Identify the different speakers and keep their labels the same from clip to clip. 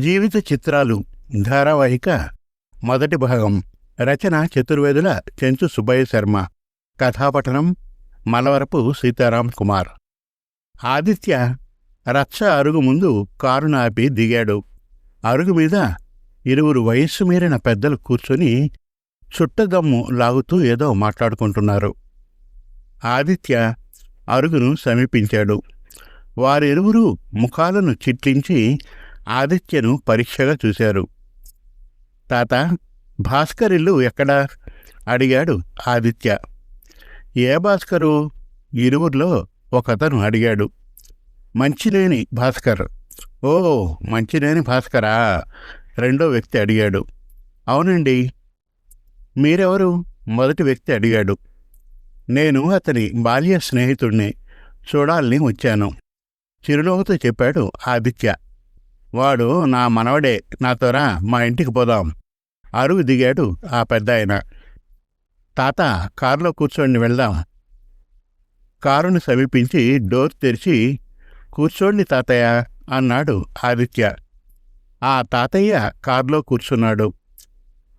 Speaker 1: జీవిత చిత్రాలు ధారావాహిక మొదటి భాగం రచన చతుర్వేదుల చెంచు సుబ్బయ్య శర్మ కథాపఠనం మలవరపు సీతారాం కుమార్. ఆదిత్య రచ్చ అరుగు ముందు కారును ఆపి దిగాడు. అరుగు మీద ఇరువురు వయస్సు మీరిన పెద్దలు కూర్చొని చుట్టదమ్ము లాగుతూ ఏదో మాట్లాడుకుంటున్నారు. ఆదిత్య అరుగును సమీపించాడు. వారిరువురు ముఖాలను చిట్లించి ఆదిత్యను పరీక్షగా చూశారు. తాత భాస్కర్ ఇల్లు ఎక్కడా? అడిగాడు ఆదిత్య. ఏ భాస్కరు? ఇరువురిలో ఒకతను అడిగాడు. మంచిలేని భాస్కర్. ఓ మంచినేని భాస్కరా? రెండో వ్యక్తి అడిగాడు. అవునండి. మీరెవరు? మొదటి వ్యక్తి అడిగాడు. నేను అతని బాల్య స్నేహితుడిని చూడాలని వచ్చాను. చిరునవ్వుతో చెప్పాడు ఆదిత్య. వాడు నా మనవడే నాతోరా మా ఇంటికి పోదాం. అరుగు దిగాడు ఆ పెద్ద ఆయన తాత కారులో కూర్చోండి వెళ్దాం. కారును సమీపించి డోర్ తెరిచి కూర్చోండి తాతయ్య అన్నాడు ఆదిత్య. ఆ తాతయ్య కారులో కూర్చున్నాడు.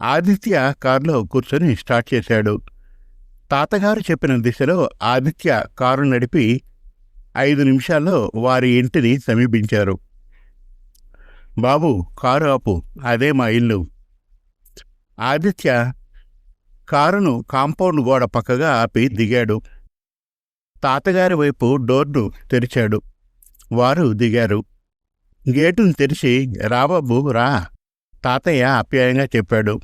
Speaker 1: ఆదిత్య కారులో కూర్చొని స్టార్ట్ చేశాడు. తాతగారు చెప్పిన దిశలో ఆదిత్య కారు నడిపి ఐదు నిమిషాల్లో వారి ఇంటిని సమీపించారు. బాబు కారు ఆపు. అదే మా ఇల్లు. ఆదిత్య కారును కాంపౌండ్ గోడ పక్కగా ఆపి దిగాడు. తాతగారి వైపు డోర్ను తెరిచాడు. వారు దిగారు. గేటును తెరిచి రాబాబు రా. తాతయ్య ఆప్యాయంగా చెప్పాడు.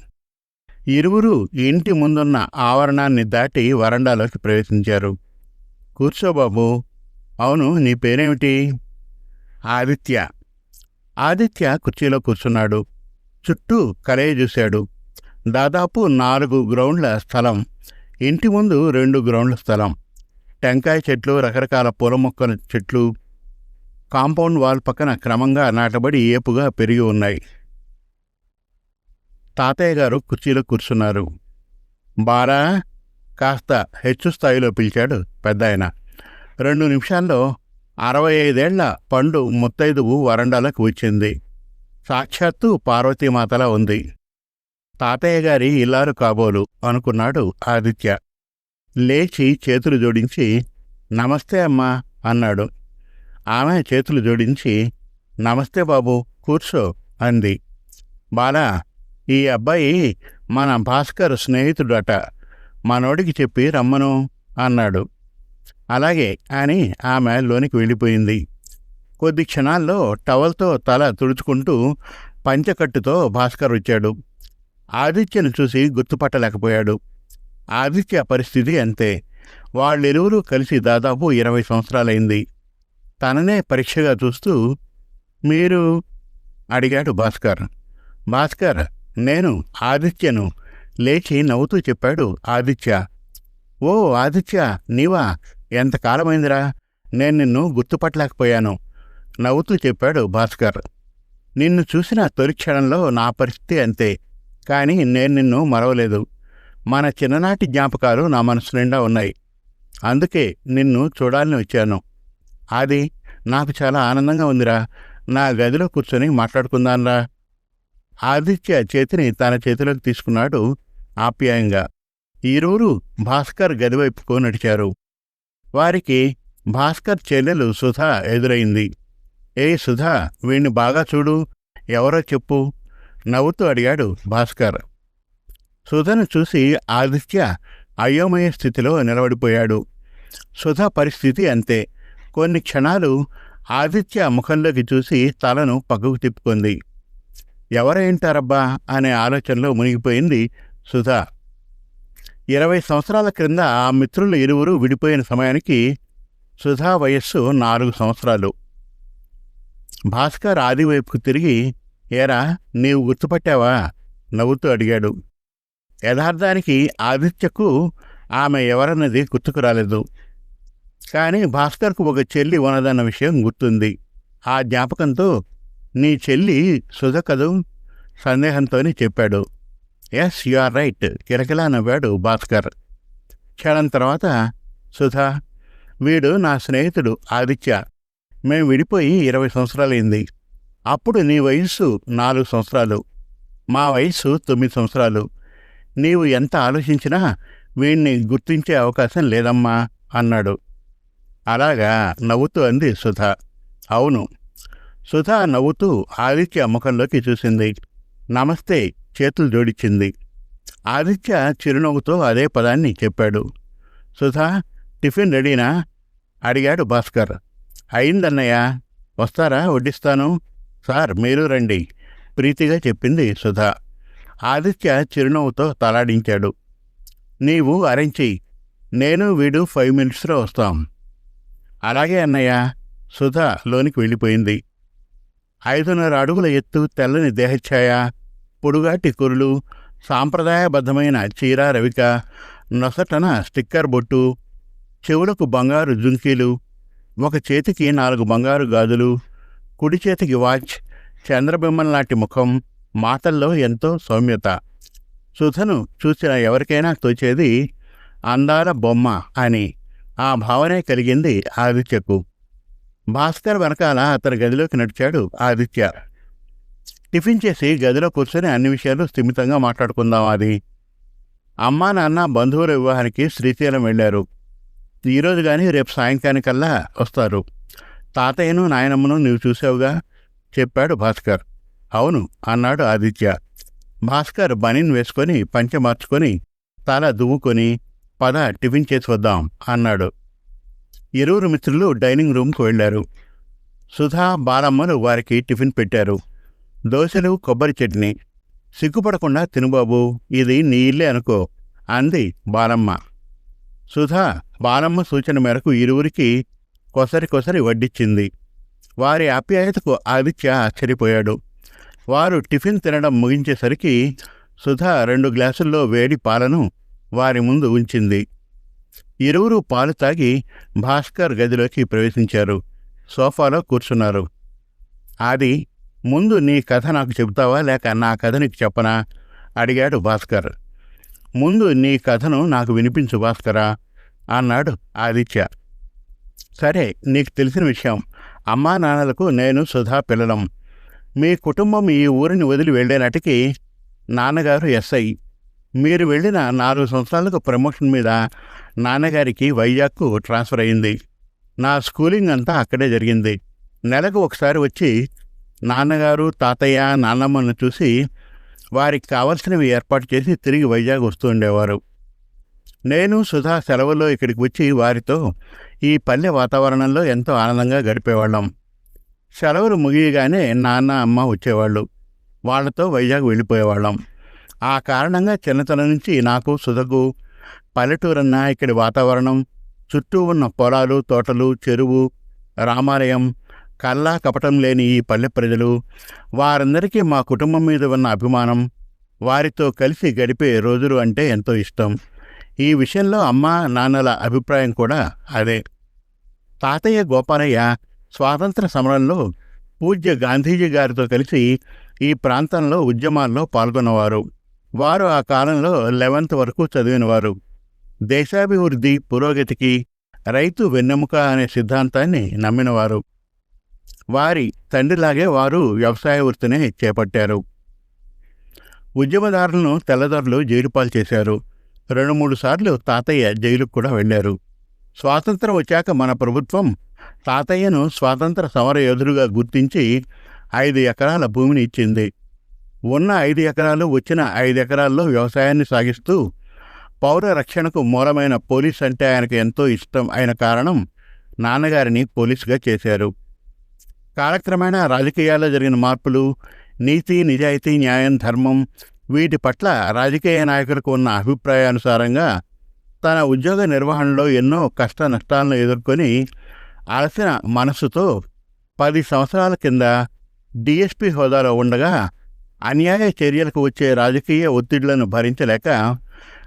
Speaker 1: ఇరువురు ఇంటి ముందున్న ఆవరణాన్ని దాటి వరండాలోకి ప్రవేశించారు. కూర్చోబాబు అవును నీ పేరేమిటి? ఆదిత్య. ఆదిత్య కుర్చీలో కూర్చున్నాడు. చుట్టూ కలయ చూశాడు. దాదాపు నాలుగు గ్రౌండ్ల స్థలం. ఇంటి ముందు రెండు గ్రౌండ్ల స్థలం. టెంకాయ చెట్లు రకరకాల పూల మొక్కల చెట్లు. కాంపౌండ్ వాల్ పక్కన క్రమంగా నాటబడి ఏపుగా పెరిగి ఉన్నాయి. తాతయ్య గారు కుర్చీలో కూర్చున్నారు. బారా కాస్త హెచ్చు స్థాయిలో పిలిచాడు పెద్ద ఆయన రెండు నిమిషాల్లో అరవై ఐదేళ్ళ పండు ముత్తైదువు వరండాలకు వచ్చింది. సాక్షాత్తు పార్వతీమాతలా ఉంది. తాతయ్య గారి ఇల్లారు కాబోలు అనుకున్నాడు ఆదిత్య. లేచి చేతులు జోడించి నమస్తే అమ్మా అన్నాడు. ఆమె చేతులు జోడించి నమస్తే బాబు కూర్చో అంది. బాలా ఈ అబ్బాయి మన భాస్కర్ స్నేహితుడట మనోడికి చెప్పి రమ్మను అన్నాడు. అలాగే అని ఆమె లోనికి వెళ్ళిపోయింది. కొద్ది క్షణాల్లో టవల్తో తల తుడుచుకుంటూ పంచకట్టుతో భాస్కర్ వచ్చాడు. ఆదిత్యను చూసి గుర్తుపట్టలేకపోయాడు. ఆదిత్య పరిస్థితి అంతే. వాళ్ళిరువురు కలిసి దాదాపు ఇరవై సంవత్సరాలైంది. తననే పరీక్షగా చూస్తూ మీరు? అడిగాడు భాస్కర్. భాస్కర్ నేను ఆదిత్యను లేచి నవ్వుతూ చెప్పాడు ఆదిత్య. ఓ ఆదిత్య నీవా? ఎంతకాలమైందిరా నేను నిన్ను గుర్తుపట్టలేకపోయాను. నవ్వుతూ చెప్పాడు భాస్కర్. నిన్ను చూసిన తొలి క్షణంలో నా పరిస్థితి అంతే. కానీ నేను నిన్ను మరవలేదు. మన చిన్ననాటి జ్ఞాపకాలు నా మనసు నిండా ఉన్నాయి. అందుకే నిన్ను చూడాలని వచ్చాను. అది నాకు చాలా ఆనందంగా ఉందిరా. నా గదిలో కూర్చొని మాట్లాడుకుందాన్రా ఆదిత్య చేతిని తన చేతిలోకి తీసుకున్నాడు ఆప్యాయంగా. ఈరోజు భాస్కర్ గదివైపుకు నడిచారు. వారికి భాస్కర్ చెల్లెలు సుధా ఎదురైంది. ఏ సుధా వీణ్ణి బాగా చూడు. ఎవరో చెప్పు. నవ్వుతూ అడిగాడు భాస్కర్. సుధను చూసి ఆదిత్య అయోమయ స్థితిలో నిలబడిపోయాడు. సుధ పరిస్థితి అంతే. కొన్ని క్షణాలు ఆదిత్య ముఖంలోకి చూసి తలను పక్కకు తిప్పుకుంది. ఎవరేంటారబ్బా అనే ఆలోచనలో మునిగిపోయింది సుధా. ఇరవై సంవత్సరాల క్రింద ఆ మిత్రులు ఇరువురు విడిపోయిన సమయానికి సుధా వయస్సు నాలుగు సంవత్సరాలు. భాస్కర్ ఆదివైపుకు తిరిగి ఏరా నీవు గుర్తుపట్టావా? నవ్వుతూ అడిగాడు. యథార్థానికి ఆదిత్యకు ఆమె ఎవరన్నది గుర్తుకు రాలేదు. కానీ భాస్కర్కు ఒక చెల్లి ఉన్నదన్న విషయం గుర్తుంది. ఆ జ్ఞాపకంతో నీ చెల్లి సుధ కదూ? సందేహంతోనే చెప్పాడు. ఎస్ యు ఆర్ రైట్ కిరకిలా నవ్వాడు భాస్కర్. క్షణం తర్వాత సుధా వీడు నా స్నేహితుడు ఆదిత్య. మేం విడిపోయి ఇరవై సంవత్సరాలైంది. అప్పుడు నీ వయస్సు నాలుగు సంవత్సరాలు. మా వయస్సు తొమ్మిది సంవత్సరాలు. నీవు ఎంత ఆలోచించినా వీణ్ణి గుర్తించే అవకాశం లేదమ్మా అన్నాడు. అలాగా నవ్వుతూ అంది సుధా. అవును. సుధా నవ్వుతూ ఆదిత్య ముఖంలోకి చూసింది. నమస్తే చేతులు జోడించింది. ఆదిత్య చిరునవ్వుతో అదే పదాన్ని చెప్పాడు. సుధా టిఫిన్ రెడీనా? అడిగాడు భాస్కర్. అయిందన్నయ్య. వస్తారా? వడ్డిస్తాను. సార్ మీరు రండి. ప్రీతిగా చెప్పింది సుధా. ఆదిత్య చిరునవ్వుతో తలాడించాడు. నీవు అరెంచి నేను వీడు ఫైవ్ మినిట్స్లో వస్తాం. అలాగే అన్నయ్య. సుధా లోనికి వెళ్ళిపోయింది. ఐదున్నర అడుగుల ఎత్తు తెల్లని దేహఛాయ పొడుగాటి కురులు సాంప్రదాయబద్ధమైన చీర రవిక నొసటన స్టిక్కర్ బొట్టు చెవులకు బంగారు జుంకీలు ఒక చేతికి నాలుగు బంగారు గాజులు కుడి చేతికి వాచ్ చంద్రబింబం లాంటి ముఖం మాటల్లో ఎంతో సౌమ్యత. సుధను చూసిన ఎవరికైనా తోచేది అందాల బొమ్మ అని ఆ భావనే కలిగింది ఆదిత్యకు భాస్కర్ వెనకాల అతని గదిలోకి నడిచాడు ఆదిత్య. టిఫిన్ చేసి గదిలో కూర్చొని అన్ని విషయాలు స్థిమితంగా మాట్లాడుకుందాం అది అమ్మా నాన్న బంధువుల వివాహానికి శ్రీశైలం వెళ్ళారు. ఈరోజు కానీ రేపు సాయంకానికల్లా వస్తారు. తాతయ్యను నాయనమ్మను నీవు చూసావుగా? చెప్పాడు భాస్కర్. అవును అన్నాడు ఆదిత్య. భాస్కర్ బనీన్ వేసుకొని పంచె మార్చుకొని తల దువ్వుకొని పద టిఫిన్ చేసి వద్దాం అన్నాడు. ఇరువురు మిత్రులు డైనింగ్ రూమ్కు వెళ్ళారు. సుధా బాలమ్మలు వారికి టిఫిన్ పెట్టారు. దోశలు కొబ్బరి చట్నీ. సిగ్గుపడకుండా తినుబాబు ఇది నీ ఇల్లే అనుకో అంది బాలమ్మ. సుధా బాలమ్మ సూచన మేరకు ఇరువురికి కొసరి కొసరి వడ్డిచ్చింది. వారి ఆప్యాయతకు ఆదిత్య ఆశ్చర్యపోయాడు. వారు టిఫిన్ తినడం ముగించేసరికి సుధా రెండు గ్లాసుల్లో వేడి పాలను వారి ముందు ఉంచింది. ఇరువురు పాలు తాగి భాస్కర్ గదిలోకి ప్రవేశించారు. సోఫాలో కూర్చున్నారు. ఆది ముందు నీ కథ నాకు చెబుతావా? లేక నా కథ నీకు చెప్పనా? అడిగాడు భాస్కర్. ముందు నీ కథను నాకు వినిపించు భాస్కరా అన్నాడు ఆదిత్య. సరే నీకు తెలిసిన విషయం. అమ్మా నాన్నలకు నేను సుధా పిల్లలం. మీ కుటుంబం ఈ ఊరిని వదిలి వెళ్ళేనాటికి నాన్నగారు ఎస్ఐ. మీరు వెళ్ళిన నాలుగు సంవత్సరాలకు ప్రమోషన్ మీద నాన్నగారికి వైజాగ్కు ట్రాన్స్ఫర్ అయింది నా స్కూలింగ్ అంతా అక్కడే జరిగింది. నెలకు ఒకసారి వచ్చి నాన్నగారు తాతయ్య నాన్నమ్మను చూసి వారికి కావలసినవి ఏర్పాటు చేసి తిరిగి వైజాగ్ వస్తూ ఉండేవారు. నేను సుధా సెలవుల్లో ఇక్కడికి వచ్చి వారితో ఈ పల్లె వాతావరణంలో ఎంతో ఆనందంగా గడిపేవాళ్ళం. సెలవులు ముగియగానే నాన్న అమ్మ వచ్చేవాళ్ళు. వాళ్ళతో వైజాగ్ వెళ్ళిపోయేవాళ్ళం. ఆ కారణంగా చిన్నతనం నుంచి నాకు సుధకు పల్లెటూరన్నా ఇక్కడి వాతావరణం చుట్టూ ఉన్న పొలాలు తోటలు చెరువు రామాలయం కల్లా కపటం లేని ఈ పల్లె ప్రజలు వారందరికీ మా కుటుంబం మీద ఉన్న అభిమానం వారితో కలిసి గడిపే రోజులు అంటే ఎంతో ఇష్టం. ఈ విషయంలో అమ్మ నాన్నల అభిప్రాయం కూడా అదే. తాతయ్య గోపాలయ్య స్వాతంత్ర సమరంలో పూజ్య గాంధీజీ గారితో కలిసి ఈ ప్రాంతంలో ఉద్యమాల్లో పాల్గొన్నవారు. వారు ఆ కాలంలో లెవెన్త్ వరకు చదివినవారు. దేశాభివృద్ధి పురోగతికి రైతు వెన్నెముక అనే సిద్ధాంతాన్ని నమ్మినవారు. వారి తండ్రిలాగే వారు వ్యవసాయ వృత్తినే చేపట్టారు. ఉద్యమదారులను తెల్లదొరలు జైలుపాలు చేశారు. రెండు మూడు సార్లు తాతయ్య జైలుకు కూడా వెళ్ళారు. స్వాతంత్రం వచ్చాక మన ప్రభుత్వం తాతయ్యను స్వాతంత్ర సమర యోధుడుగా గుర్తించి ఐదు ఎకరాల భూమిని ఇచ్చింది. ఉన్న ఐదు ఎకరాలు వచ్చిన ఐదు ఎకరాల్లో వ్యవసాయాన్ని సాగిస్తూ పౌర రక్షణకు మూలమైన పోలీస్ అంటే ఆయనకు ఎంతో ఇష్టం అయిన కారణం నాన్నగారిని పోలీసుగా చేశారు. కాలక్రమేణా రాజకీయాల్లో జరిగిన మార్పులు నీతి నిజాయితీ న్యాయం ధర్మం వీటి పట్ల రాజకీయ నాయకులకు ఉన్న అభిప్రాయానుసారంగా తన ఉద్యోగ నిర్వహణలో ఎన్నో కష్ట నష్టాలను ఎదుర్కొని అలసిన మనస్సుతో పది సంవత్సరాల కింద డిఎస్పి హోదాలో ఉండగా అన్యాయ చర్యలకు వచ్చే రాజకీయ ఒత్తిళ్ళను భరించలేక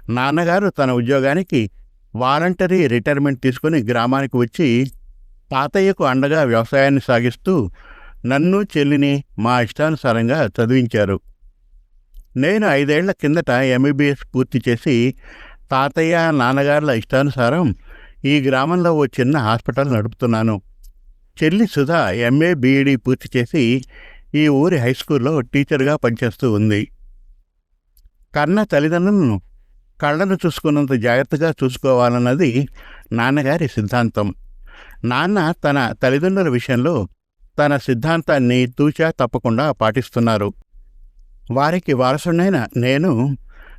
Speaker 1: నాన్నగారు తన ఉద్యోగానికి వాలంటరీ రిటైర్మెంట్ తీసుకుని గ్రామానికి వచ్చి తాతయ్యకు అండగా వ్యవసాయాన్ని సాగిస్తూ నన్ను చెల్లిని మా ఇష్టానుసారంగా చదివించారు. నేను ఐదేళ్ళ కిందట ఎంబీబీఎస్ పూర్తి చేసి తాతయ్య నాన్నగారుల ఇష్టానుసారం ఈ గ్రామంలో ఓ చిన్న హాస్పిటల్ నడుపుతున్నాను. చెల్లి సుధా ఎంఏ బీఈడీ పూర్తి చేసి ఈ ఊరి హై స్కూల్లో టీచర్గా పనిచేస్తూ ఉంది. కన్న తల్లిదండ్రులను కళ్ళను చూసుకున్నంత జాగ్రత్తగా చూసుకోవాలన్నది నాన్నగారి సిద్ధాంతం. నాన్న తన తల్లిదండ్రుల విషయంలో తన సిద్ధాంతాన్ని తూచా తప్పకుండా పాటిస్తున్నారు. వారికి వారసుడైన నేను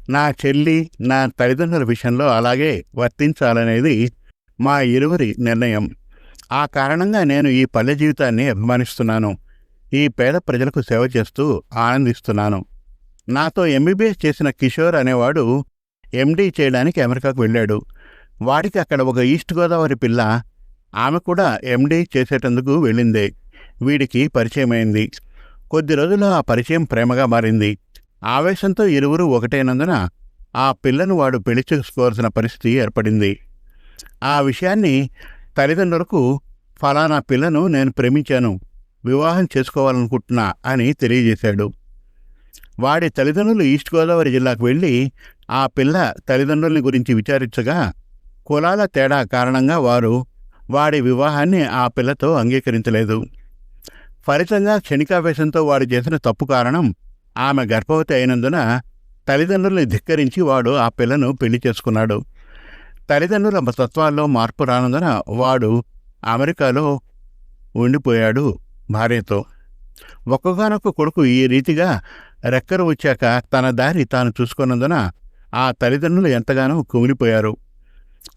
Speaker 1: నా చెల్లి నా తల్లిదండ్రుల విషయంలో అలాగే వర్తించాలనేది మా ఇరువురి నిర్ణయం. ఆ కారణంగా నేను ఈ పల్లె జీవితాన్ని అభిమానిస్తున్నాను. ఈ పేద ప్రజలకు సేవ చేస్తూ ఆనందిస్తున్నాను. నాతో ఎంబీబీఎస్ చేసిన కిషోర్ అనేవాడు ఎండీ చేయడానికి అమెరికాకు వెళ్ళాడు. వాడికి అక్కడ ఒక ఈస్ట్ గోదావరి పిల్ల ఆమె కూడా ఎండీ చేసేటందుకు వెళ్ళిందే. వీడికి పరిచయమైంది కొద్ది రోజులు ఆ పరిచయం ప్రేమగా మారింది. ఆవేశంతో ఇరువురు ఒకటైనందున ఆ పిల్లను వాడు పెళ్ళి చేసుకోవాల్సిన పరిస్థితి ఏర్పడింది. ఆ విషయాన్ని తల్లిదండ్రులకు ఫలానా పిల్లను నేను ప్రేమించాను. వివాహం చేసుకోవాలనుకుంటున్నా అని తెలియజేశాడు. వాడి తల్లిదండ్రులు ఈస్ట్ గోదావరి జిల్లాకు వెళ్ళి ఆ పిల్ల తల్లిదండ్రుల్ని గురించి విచారించగా కులాల తేడా కారణంగా వారు వాడి వివాహాన్ని ఆ పిల్లతో అంగీకరించలేదు. ఫలితంగా క్షణికావేశంతో వాడు చేసిన తప్పు కారణం ఆమె గర్భవతి అయినందున తల్లిదండ్రుల్ని ధిక్కరించి వాడు ఆ పిల్లను పెళ్ళి చేసుకున్నాడు. తల్లిదండ్రుల తత్వాల్లో మార్పు రానందున వాడు అమెరికాలో ఉండిపోయాడు భార్యతో. ఒక్కగానొక్క కొడుకు ఈ రీతిగా రెక్కరు వచ్చాక తన దారి తాను చూసుకున్నందున ఆ తల్లిదండ్రులు ఎంతగానో కుమిలిపోయారు.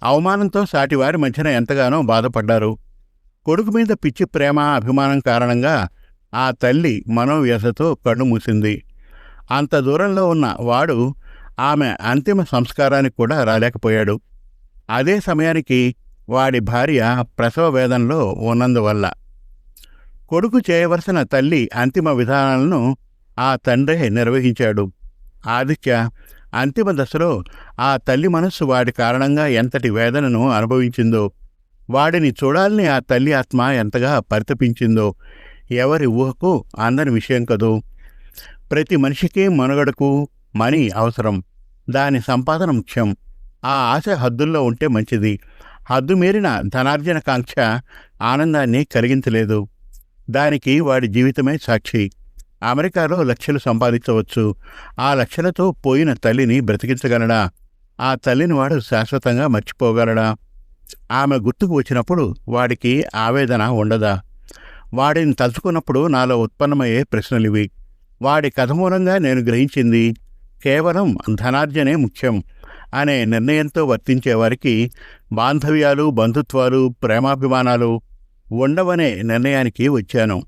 Speaker 1: అవమానంతో సాటివారి మధ్యన ఎంతగానో బాధపడ్డారు. కొడుకు మీద పిచ్చి ప్రేమ అభిమానం కారణంగా ఆ తల్లి మనోవ్యసతో కళ్ళు మూసింది. అంత దూరంలో ఉన్న వాడు ఆమె అంతిమ సంస్కారానికి కూడా రాలేకపోయాడు. అదే సమయానికి వాడి భార్య ప్రసవ వేదనలో ఉన్నందువల్ల కొడుకు చేయవలసిన తల్లి అంతిమ విధానాలను ఆ తండ్రే నిర్వహించాడు. ఆదిత్య అంతిమ దశలో ఆ తల్లి మనస్సు వాడి కారణంగా ఎంతటి వేదనను అనుభవించిందో వాడిని చూడాలని ఆ తల్లి ఆత్మ ఎంతగా పరితపించిందో ఎవరి ఊహకు అందని విషయం కదూ. ప్రతి మనిషికి మనుగడకు మనీ అవసరం. దాని సంపాదన ముఖ్యం. ఆ ఆశ హద్దుల్లో ఉంటే మంచిది. హద్దు మీరిన ధనార్జన కాంక్ష ఆనందాన్ని కలిగించలేదు. దానికి వాడి జీవితమే సాక్షి. అమెరికాలో లక్షలు సంపాదించవచ్చు. ఆ లక్షలతో పోయిన తల్లిని బ్రతికించగలడా? ఆ తల్లిని వాడు శాశ్వతంగా మర్చిపోగలడా? ఆమె గుర్తుకు వచ్చినప్పుడు వాడికి ఆవేదన ఉండదా? వాడిని తలుచుకున్నప్పుడు నాలో ఉత్పన్నమయ్యే ప్రశ్నలివి వాడి కథ మూలంగా నేను గ్రహించింది కేవలం ధనార్జనే ముఖ్యం అనే నిర్ణయంతో వర్తించేవారికి బాంధవ్యాలు బంధుత్వాలు ప్రేమాభిమానాలు ఉండవనే నిర్ణయానికి వచ్చాను.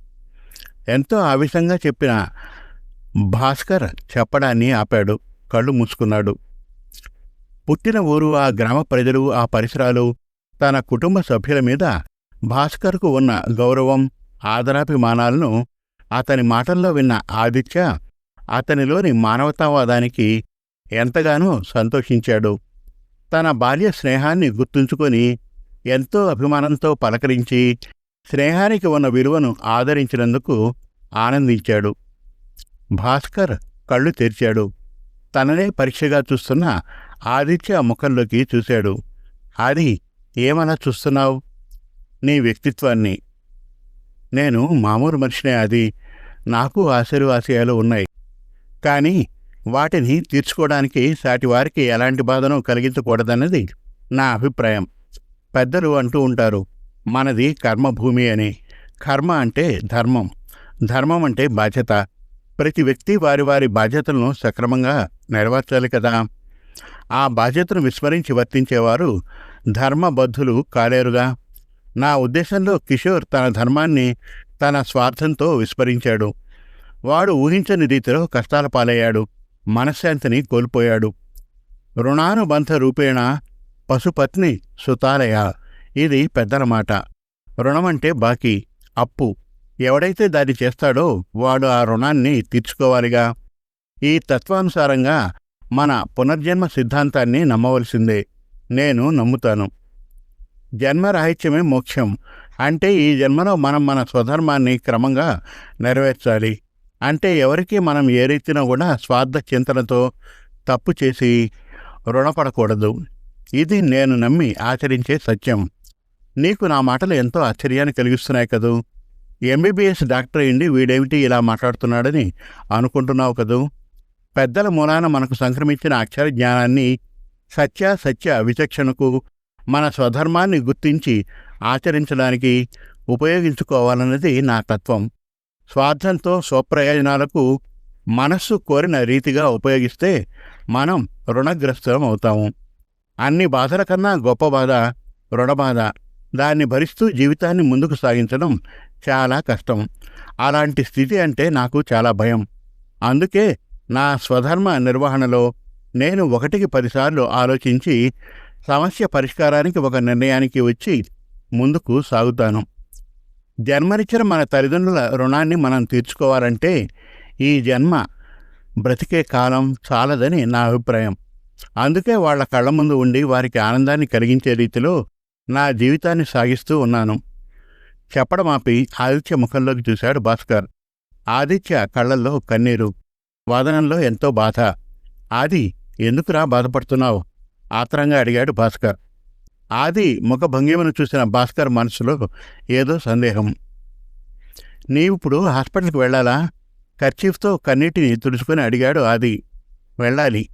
Speaker 1: ఎంతో ఆవేశంగా చెప్పిన భాస్కర్ చెప్పడాన్ని ఆపాడు కళ్ళు మూసుకున్నాడు. పుట్టిన ఊరు ఆ గ్రామ ప్రజలు ఆ పరిసరాలు తన కుటుంబ సభ్యుల మీద భాస్కర్కు ఉన్న గౌరవం ఆదరాభిమానాలను అతని మాటల్లో విన్న ఆదిత్య అతనిలోని మానవతావాదానికి ఎంతగానో సంతోషించాడు. తన బాల్య స్నేహాన్ని గుర్తుంచుకొని ఎంతో అభిమానంతో పలకరించి స్నేహానికి ఉన్న విలువను ఆదరించినందుకు ఆనందించాడు. భాస్కర్ కళ్ళు తెరిచాడు. తననే పరీక్షగా చూస్తున్న ఆదిత్య ముఖంలోకి చూశాడు. ఆది ఏమలా చూస్తున్నావు? నీ వ్యక్తిత్వాన్ని. నేను మామూలు మనిషినే అది నాకు ఆశలు ఆశయాలు ఉన్నాయి. కానీ వాటిని తీర్చుకోవడానికి సాటివారికి ఎలాంటి బాధను కలిగించకూడదన్నది నా అభిప్రాయం. పెద్దలు అంటూ ఉంటారు. మనది కర్మభూమి అని. కర్మ అంటే ధర్మం. ధర్మం అంటే బాధ్యత. ప్రతి వ్యక్తి వారి వారి బాధ్యతలను సక్రమంగా నెరవేర్చాలి కదా. ఆ బాధ్యతను విస్మరించి వర్తించేవారు ధర్మబద్ధులు కాలేరుగా. నా ఉద్దేశంలో కిషోర్ తన ధర్మాన్ని తన స్వార్థంతో విస్మరించాడు. వాడు ఊహించని రీతిలో కష్టాల పాలయ్యాడు. మనశ్శాంతిని కోల్పోయాడు. రుణానుబంధ రూపేణ పశుపత్ని సుతాలయ ఇది పెద్దలమాట రుణమంటే బాకీ. అప్పు. ఎవడైతే దాన్ని చేస్తాడో వాడు ఆ రుణాన్ని తీర్చుకోవాలిగా. ఈ తత్వానుసారంగా మన పునర్జన్మ సిద్ధాంతాన్ని నమ్మవలసిందే. నేను నమ్ముతాను. జన్మరాహిత్యమే మోక్షం. అంటే ఈ జన్మలో మనం మన స్వధర్మాన్ని క్రమంగా నెరవేర్చాలి. అంటే ఎవరికి మనం ఏ రీతినా కూడా స్వార్థ చింతనతో తప్పు చేసి రుణపడకూడదు. ఇది నేను నమ్మి ఆచరించే సత్యం. నీకు నా మాటలు ఎంతో ఆశ్చర్యాన్ని కలిగిస్తున్నాయి కదూ. ఎంబీబీఎస్ డాక్టర్ అయింది వీడేమిటి ఇలా మాట్లాడుతున్నాడని అనుకుంటున్నావు కదూ. పెద్దల మూలాన మనకు సంక్రమించిన అక్షర జ్ఞానాన్ని సత్య సత్య విచక్షణకు మన స్వధర్మాన్ని గుర్తించి ఆచరించడానికి ఉపయోగించుకోవాలన్నది నా తత్వం. స్వార్థంతో స్వప్రయోజనాలకు మనస్సు కోరిన రీతిగా ఉపయోగిస్తే మనం రుణగ్రస్తులం అవుతాము. అన్ని బాధల కన్నా గొప్ప బాధ రుణబాధ. దాన్ని భరిస్తూ జీవితాన్ని ముందుకు సాగించడం చాలా కష్టం. అలాంటి స్థితి అంటే నాకు చాలా భయం. అందుకే నా స్వధర్మ నిర్వహణలో నేను ఒకటికి పదిసార్లు ఆలోచించి సమస్య పరిష్కారానికి ఒక నిర్ణయానికి వచ్చి ముందుకు సాగుతాను. జన్మనిచ్చిన మన తల్లిదండ్రుల రుణాన్ని మనం తీర్చుకోవాలంటే ఈ జన్మ బ్రతికే కాలం చాలదని నా అభిప్రాయం. అందుకే వాళ్ళ కళ్ళ ముందు ఉండి వారికి ఆనందాన్ని కలిగించే రీతిలో నా జీవితాన్ని సాగిస్తూ ఉన్నాను. చెప్పడం ఆపి ఆదిత్య ముఖంలోకి చూశాడు భాస్కర్. ఆదిత్య కళ్ళల్లో కన్నీరు వాదనంలో ఎంతో బాధ. ఆది ఎందుకురా బాధపడుతున్నావు? ఆత్రంగా అడిగాడు భాస్కర్. ఆది ముఖ భంగిమను చూసిన భాస్కర్ మనసులో ఏదో సందేహం. నీవిప్పుడు హాస్పిటల్కి వెళ్ళాలా? కర్చీఫ్తో కన్నీటిని తుడుచుకొని అడిగాడు ఆది. వెళ్ళాలి.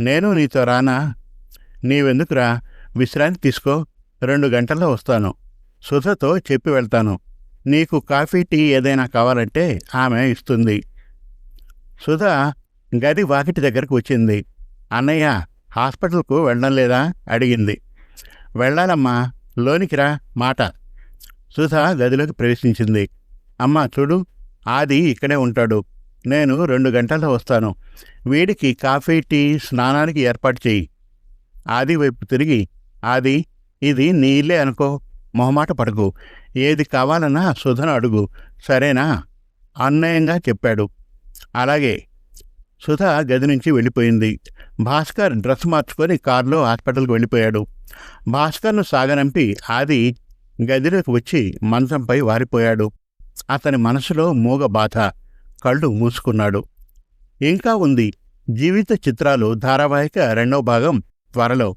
Speaker 1: నేను నీతో రానా? నీవెందుకురా? విశ్రాంతి తీసుకో. రెండు గంటల్లో వస్తాను. సుధతో చెప్పి వెళ్తాను. నీకు కాఫీ టీ ఏదైనా కావాలంటే ఆమె ఇస్తుంది. సుధ గది వాకిటి దగ్గరకు వచ్చింది. అన్నయ్య హాస్పిటల్కు వెళ్ళడం లేదా? అడిగింది. వెళ్ళాలమ్మా లోనికి రా మాట. సుధ గదిలోకి ప్రవేశించింది. అమ్మా చూడు ఆది ఇక్కడే ఉంటాడు. నేను రెండు గంటల్లో వస్తాను. వీడికి కాఫీ టీ స్నానానికి ఏర్పాటు చెయ్యి. ఆది వైపు తిరిగి ఆది ఇది నీ ఇల్లే అనుకో. మొహమాట పడకు. ఏది కావాలన్నా సుధను అడుగు. సరేనా? అన్యాయంగా చెప్పాడు. అలాగే. సుధ గది నుంచి వెళ్ళిపోయింది. భాస్కర్ డ్రెస్ మార్చుకొని కారులో హాస్పిటల్కి వెళ్ళిపోయాడు. భాస్కర్ను సాగనంపి ఆది గదిలోకి వచ్చి మంచంపై వారిపోయాడు. అతని మనసులో మూగ బాధ. కళ్ళు మూసుకున్నాడు. ఇంకా ఉంది. జీవిత చిత్రాలు ధారావాహిక రెండో భాగం త్వరలో.